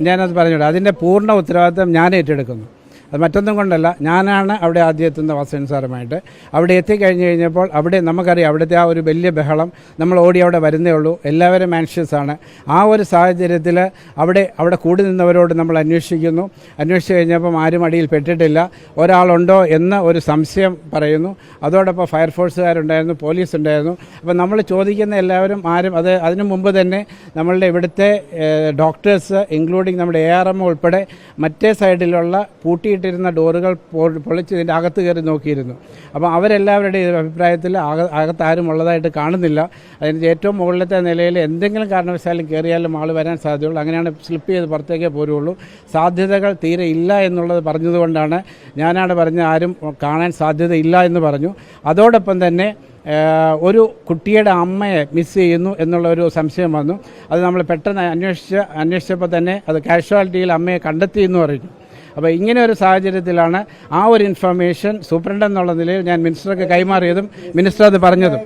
ഞാനത് പറഞ്ഞോളൂ അതിന്റെ പൂർണ ഉത്തരവാദിത്തം ഞാൻ ഏറ്റെടുക്കുന്നു അത് മറ്റൊന്നും കൊണ്ടല്ല. ഞാനാണ് അവിടെ ആദ്യം എത്തുന്ന വാസൻ സാറുമായിട്ട്. അവിടെ എത്തിക്കഴിഞ്ഞ് കഴിഞ്ഞപ്പോൾ അവിടെ നമുക്കറിയാം അവിടുത്തെ ആ ഒരു വലിയ ബഹളം. നമ്മൾ ഓടി അവിടെ വരുന്നേ ഉള്ളൂ. എല്ലാവരും ആൻഷ്യസ് ആണ്. ആ ഒരു സാഹചര്യത്തിൽ അവിടെ അവിടെ കൂടി നിന്നവരോട് നമ്മൾ അന്വേഷിക്കുന്നു. അന്വേഷിച്ച് കഴിഞ്ഞപ്പം ആരും അടിയിൽ പെട്ടിട്ടില്ല. ഒരാളുണ്ടോ എന്ന ഒരു സംശയം പറയുന്നു. അതോടൊപ്പം ഫയർഫോഴ്സുകാരുണ്ടായിരുന്നു പോലീസ് ഉണ്ടായിരുന്നു അപ്പം നമ്മൾ ചോദിക്കുന്ന എല്ലാവരും ആരും അത് അതിനു മുമ്പ് തന്നെ നമ്മളുടെ ഇവിടുത്തെ ഡോക്ടേഴ്സ് ഇൻക്ലൂഡിങ് നമ്മുടെ എ ആർ എം ഉൾപ്പെടെ മറ്റേ സൈഡിലുള്ള പൂട്ടിയിട്ടിരുന്ന ഡോറുകൾ പൊളിച്ചതിന്റെ അകത്ത് കയറി നോക്കിയിരുന്നു. അപ്പോൾ അവരെല്ലാവരുടെയും അഭിപ്രായത്തിൽ അക അകത്ത് ആരും ഉള്ളതായിട്ട് കാണുന്നില്ല. അതിന് ഏറ്റവും മുകളിലത്തെ നിലയിൽ എന്തെങ്കിലും കാരണവശാലും കയറിയാലും ആൾ വരാൻ സാധ്യതയുള്ളൂ. അങ്ങനെയാണ് സ്ലിപ്പ് ചെയ്ത് പുറത്തേക്കേ പോരുള്ളൂ സാധ്യതകൾ തീരെ ഇല്ല എന്നുള്ളത് പറഞ്ഞതുകൊണ്ടാണ് ഞാനാണ് പറഞ്ഞ ആരും കാണാൻ സാധ്യതയില്ല എന്ന് പറഞ്ഞു. അതോടൊപ്പം തന്നെ ഒരു കുട്ടിയുടെ അമ്മയെ മിസ് ചെയ്യുന്നു എന്നുള്ള ഒരു സംശയം വന്നു. അത് നമ്മൾ പെട്ടെന്ന് അന്വേഷിച്ച് അന്വേഷിച്ചപ്പോൾ തന്നെ അത് കാഷ്വാലിറ്റിയിൽ അമ്മയെ കണ്ടെത്തി എന്ന് പറഞ്ഞു അപ്പോൾ ഇങ്ങനെ ഒരു സാഹചര്യത്തിലാണ് ആ ഒരു ഇൻഫർമേഷൻ സൂപ്രണ്ട് എന്നുള്ള നിലയിൽ ഞാൻ മിനിസ്റ്റർക്ക് കൈമാറിയതും മിനിസ്റ്റർ അത് പറഞ്ഞതും.